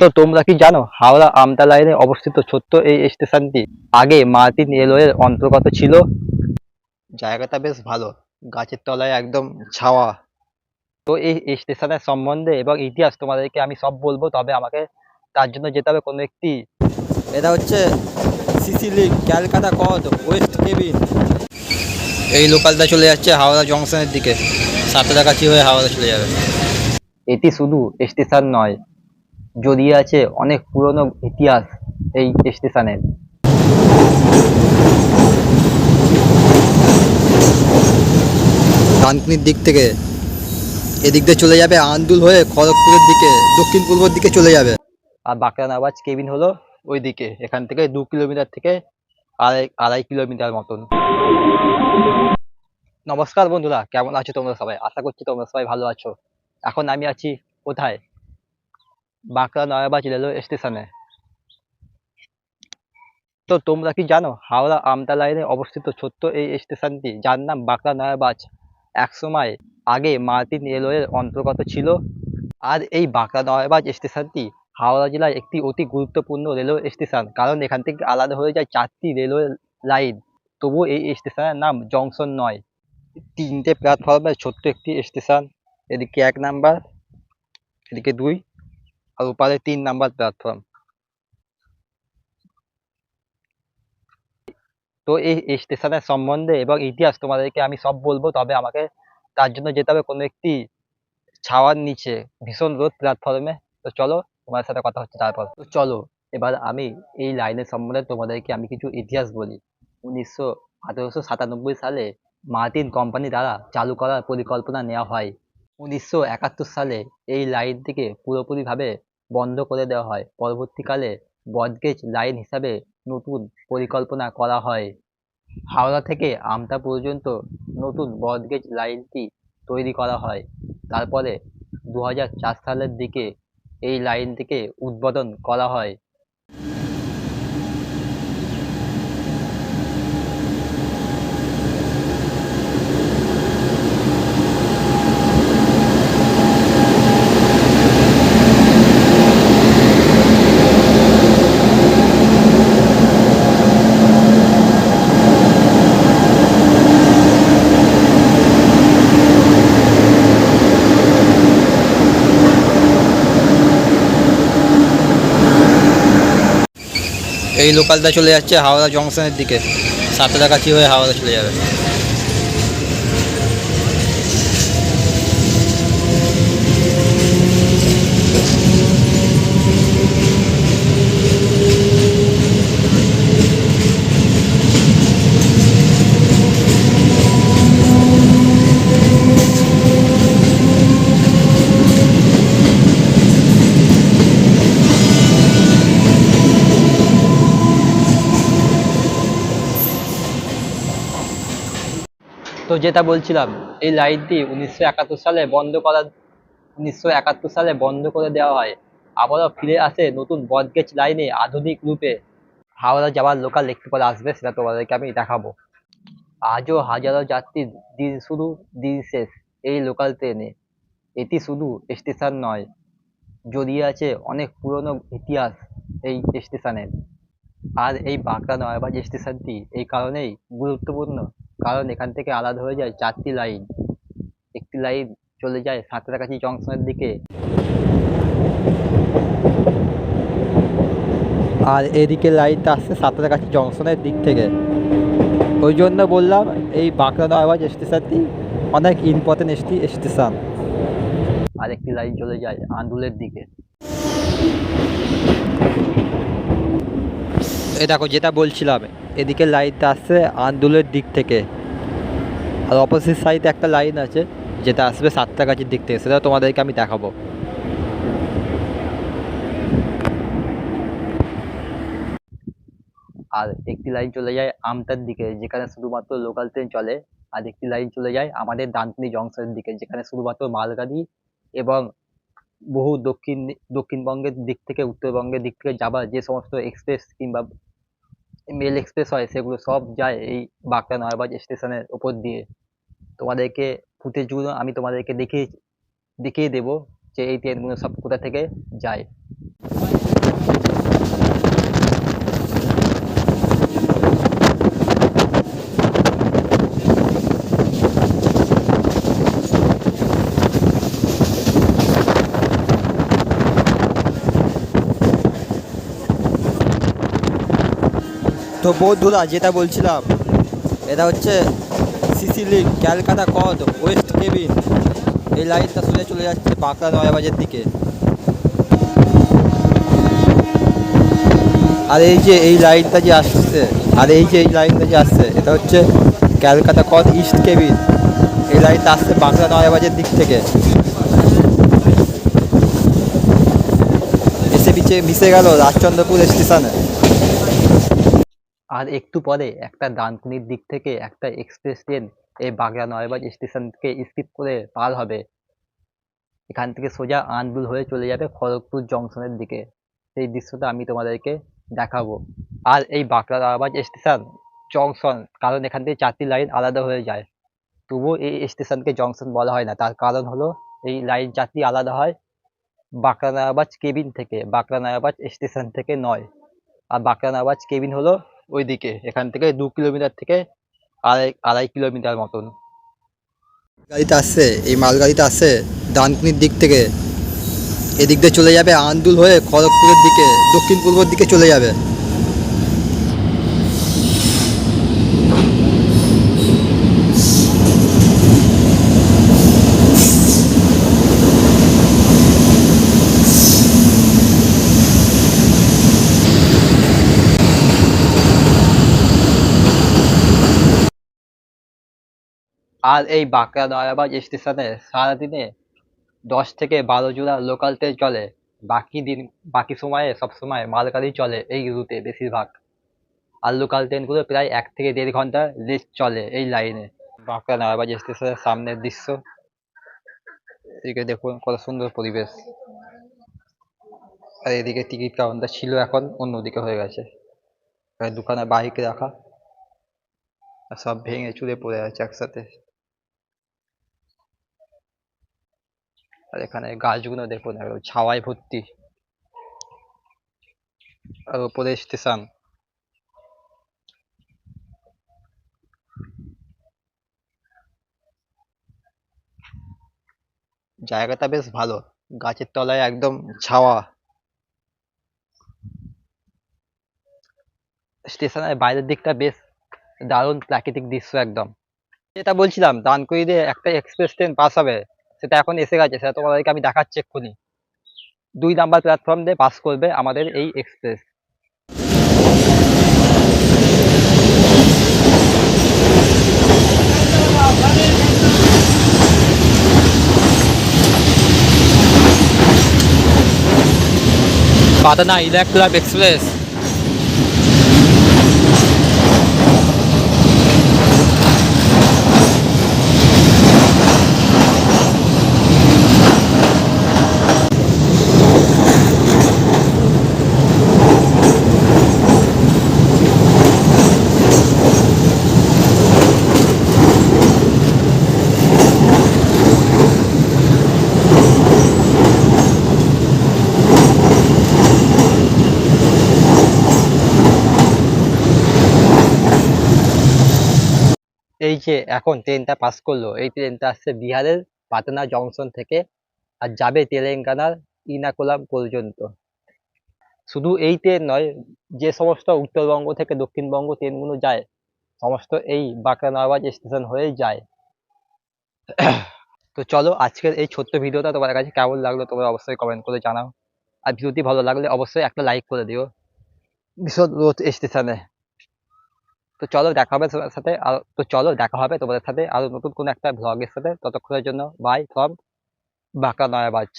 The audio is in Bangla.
তো তোমরা কি জানো, হাওড়া আমতা লাইনে অবস্থিত ছোট্ট এই স্টেশনটি আগে মার্টিন রেলওয়ের অন্তর্গত ছিল। জায়গাটা বেশ ভালো, গাছের তলায় একদম ছাওয়া। তো এই স্টেশনের সম্বন্ধে এবং ইতিহাস তোমাদেরকে আমি সব বলব, তবে আমাকে তার জন্য যেতে হবে কোনো একটি। এটা হচ্ছে সিসিলি ক্যালকাটা কদ ওয়েস্ট কেবিন এই লোকালটা চলে যাচ্ছে হাওড়া জংশনের দিকে সাঁতরাগাছি হয়ে হাওড়া চলে যাবে। এটি শুধু স্টেশন নয় জড়িয়ে আছে অনেক পুরনো ইতিহাস এই স্টেশনের ডানকুনির দিক থেকে এদিক দিয়ে চলে যাবে আন্দুল হয়ে খড়গপুরের দিকে দক্ষিণ পূর্বের দিকে চলে যাবে। আর বাঁকড়া আওয়াজ কেবিন হলো ওই দিকে এখান থেকে দু কিলোমিটার থেকে আড়াই আড়াই কিলোমিটার মতন। নমস্কার বন্ধুরা কেমন আছো তোমরা সবাই? আশা করছি তোমরা সবাই ভালো আছো। এখন আমি আছি কোথায়? বাঁকড়া নয়াবাজ রেলওয়ে স্টেশনে। তো তোমরা কি জানো, হাওড়া আমতা লাইনে অবস্থিত ছোট্ট এই স্টেশনটি, যার নাম বাঁকড়া নয়াবাজ একসময় আগে মার্টিন রেলওয়ের অন্তর্গত ছিল। আর এই বাঁকড়া নয়াবাজ স্টেশনটি হাওড়া জেলার একটি অতি গুরুত্বপূর্ণ রেলওয়ে স্টেশন, কারণ এখান থেকে আলাদা হয়ে যায় চারটি রেলওয়ে লাইন। তবুও এই স্টেশনের নাম জংশন নয়। তিনটে প্ল্যাটফর্মের ছোট্ট একটি স্টেশন, এদিকে এক নাম্বার, এদিকে দুই আর ওপারে তিন নাম্বার প্ল্যাটফর্ম তো এই স্টেশনের সম্বন্ধে এবং ইতিহাস তোমাদেরকে আমি সব বলব, তবে আমাকে তার জন্য যেতে হবে কোনো একটি ছাওয়ার নিচে, ভীষণ রোদ প্ল্যাটফর্মে তো চলো তোমার সাথে কথা হচ্ছে তারপর। তো চলো, এবার আমি এই লাইনের সম্বন্ধে তোমাদেরকে আমি কিছু ইতিহাস বলি। উনিশশো আঠেরোশো সাতানব্বই সালে মার্টিন কোম্পানি দ্বারা চালু করার পরিকল্পনা নেওয়া হয়। উনিশশো একাত্তর সালে এই লাইনটিকে পুরোপুরিভাবে বন্ধ করে দেওয়া হয়। পরবর্তীকালে ব্রডগেজ লাইন হিসাবে নতুন পরিকল্পনা করা হয়। হাওড়া থেকে আমতা পর্যন্ত নতুন ব্রডগেজ লাইনটি তৈরি করা হয়। তারপরে দু হাজার চার সালের দিকে এই লাইনটিকে উদ্বোধন করা হয়। এই লোকালটা চলে যাচ্ছে হাওড়া জংশনের দিকে। সাঁতরাগাছি হয়ে হাওড়া চলে যাবে। তো যেটা বলছিলাম, এই লাইনটি উনিশশো একাত্তর সালে বন্ধ করা, উনিশশো একাত্তর সালে বন্ধ করে দেওয়া হয়। আবারও ফিরে আসে নতুন ব্রডগেজ লাইনে আধুনিক রূপে। হাওড়া যাওয়ার লোকাল একটু পরে আসবে, সেটা তোমাদেরকে আমি দেখাবো। আজও হাজারো যাত্রীর দিন শুরু, দিন শেষ এই লোকাল ট্রেনে এটি শুধু স্টেশন নয়, জড়িয়ে আছে অনেক পুরনো ইতিহাস এই স্টেশনের আর এই বাঁকড়া নয়াবাজ স্টেশনটি এই কারণেই গুরুত্বপূর্ণ। কারণ এখান থেকে আলাদা হয়ে যায় চারটি লাইন একটি লাইন চলে যায় সাঁতরাগাছি জংশনের দিকে। আর এদিকে লাইনটা আসছে সাঁতরাগাছি জংশনের দিক থেকে। ওই জন্য বললাম এই বাঁকড়া নয়াবাজ স্টেশনটি অনেক ইম্পর্টেন্ট একটি স্টেশন। আর একটি লাইন চলে যায় আন্দুলের দিকে। এই দেখো যেটা বলছিলাম এদিকে লাইনটা আসছে আন্দুলের দিক থেকে। আর অপোজিট সাইডে একটা লাইন আছে, যেটা আসবে সাতটাগাছির দিক থেকে। সেটা তোমাদেরকে আমি দেখাবো। আর একটি লাইন চলে যায় আমতার দিকে, যেখানে শুধুমাত্র লোকাল ট্রেন চলে। আর একটি লাইন চলে যায় আমাদের ডানকুনি জংশনের দিকে, যেখানে শুধুমাত্র মালগাড়ি এবং বহু দক্ষিণ, দক্ষিণবঙ্গের দিক থেকে, উত্তরবঙ্গের দিক থেকে যাবার যে সমস্ত এক্সপ্রেস কিংবা মেল এক্সপ্রেস হয়, সেগুলো সব যায় এই বাঁকড়া নয়াবাজ স্টেশনের ওপর দিয়ে। তোমাদেরকে ফুটেজগুলো আমি তোমাদেরকে দেখিয়ে দেখিয়ে দেবো যে এই ট্রেনগুলো সব কোথা থেকে যায়। তো বন্ধুরা যেটা বলছিলাম, এটা হচ্ছে সিসিলি, ক্যালকাটা কদ, ওয়েস্ট কেবিন। এই লাইনটা সোজা চলে যাচ্ছে বাঁকড়া নয়াবাজের দিকে। আর এই যে এই লাইনটা যে আসছে, আর এই যে এই লাইনটা যে আসছে, এটা হচ্ছে ক্যালকাটা কদ ইস্ট কেবিন। এই লাইনটা আসছে বাঁকড়া নয়াবাজের দিক থেকে। এসে পিছিয়ে মিশে গেল রাজচন্দ্রপুর স্টেশনে। আর একটু পরে একটা ডানকুনির দিক থেকে একটা এক্সপ্রেস ট্রেন এই বাগড়া নয়বাজ স্টেশনকে স্কিপ করে পার হবে। এখান থেকে সোজা আনবুল হয়ে চলে যাবে খড়গপুর জংশনের দিকে। সেই দৃশ্যটা আমি তোমাদেরকে দেখাবো। আর এই বাগড়া নয়বাজ স্টেশন জংশন, কারণ এখান থেকে চারটি লাইন আলাদা হয়ে যায়। তবুও এই স্টেশনকে জংশন বলা হয় না। তার কারণ হলো এই লাইন চারটি আলাদা হয় বাঁকড়া নয়াবাজ কেবিন থেকে, বাঁকড়া নয়াবাজ স্টেশন থেকে নয়। আর বাঁকড়া নয়াবাজ কেবিন হলো ওইদিকে, এখান থেকে দু কিলোমিটার থেকে আড়াই আড়াই কিলোমিটার মতন। গাড়িতে আসছে, এই মালগাড়িতে আসছে ডানকুনির দিক থেকে। এদিক দিয়ে চলে যাবে আন্দুল হয়ে খড়গপুরের দিকে দক্ষিণ পূর্বর দিকে চলে যাবে। আর এই বাঁকড়া নয়াবাজ স্টেশনে সারাদিনে দশ থেকে বারো জোড়া লোকাল ট্রেন চলে। বাকি দিন, বাকি সময়ে, সব সময় মালগাড়ি চলে এই রুটে বেশিরভাগ। আর লোকাল ট্রেনগুলো প্রায় এক থেকে দেড় ঘণ্টা লেট চলে এই লাইনে বাঁকড়া নয়াবাজ স্টেশনের সামনের দৃশ্য। এদিকে দেখুন কত সুন্দর পরিবেশ। আর এদিকে টিকিট কাউন্টার ছিল এখন, অন্যদিকে হয়ে গেছে। দোকানে বাইক রাখা। সব ভেঙে চুরে পড়ে আছে একসাথে। আর এখানে গাছগুলো দেখুন একদম ছাওয়ায় ভর্তি। আর উপরে স্টেশন। জায়গাটা বেশ ভালো। গাছের তলায় একদম ছাওয়া। স্টেশনের বাইরের দিকটা বেশ দারুণ প্রাকৃতিক দৃশ্য একদম। যেটা বলছিলাম দানকুড়িতে একটা এক্সপ্রেস ট্রেন পাস হবে। সেটা এখন এসে গেছে, সেটা তোমাদেরকে আমি দেখাচ্ছি এক্ষুনি। দুই নাম্বার প্ল্যাটফর্ম দিয়ে পাস করবে আমাদের এই এক্সপ্রেস পাটনা ইলাক ক্লাব এক্সপ্রেস যে এখন ট্রেনটা পাস করল, এই ট্রেনটা আসছে বিহারের পাটনা জংশন থেকে আর যাবে তেলেঙ্গানার ইনাকোলাম পর্যন্ত। শুধু এই ট্রেন নয়, যে সমস্ত উত্তরবঙ্গ থেকে দক্ষিণবঙ্গ ট্রেনগুলো যায়, সমস্ত এই বাঁকড়া নয়াবাজ স্টেশন হয়েই যায়। তো চলো আজকের এই ছোট্ট ভিডিওটা তোমার কাছে কেমন লাগল তোমরা অবশ্যই কমেন্ট করে জানাও। আর ভিডিওটি ভালো লাগলে অবশ্যই একটা লাইক করে দিও। বিশদ রোড স্টেশনে তো চলো দেখা হবে তোমাদের সাথে। আর তো চলো দেখা হবে তোমাদের সাথে আরও নতুন কোনো একটা ভ্লগের সাথে। ততক্ষণের জন্য বাই ফ্রম বাঁকা নয়াবাজ